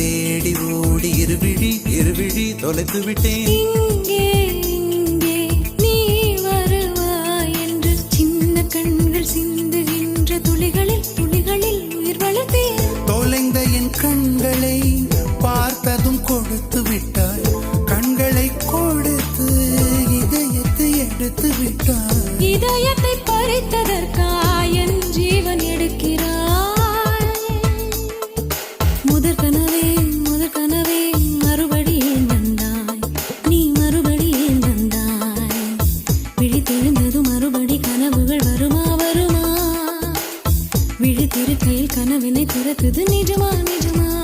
தேடி ஓடி இருவிழி இருவிழி தொலைத்து விட்டேன். இங்கே இங்கே நீ வருவா என்று சின்ன கண்கள் சிந்துகின்ற துளிகளில் துளிகளில் உயிர் வளர்த்தேன். தொலைந்த என் கண்களை பார்த்ததும் கொடுத்து விட்டாய். கண்களை கொடுத்து இதயத்தை எடுத்து விட்டாய். இதயத்தை பறி கனவினை கனவினை நிஜமா நிஜமா?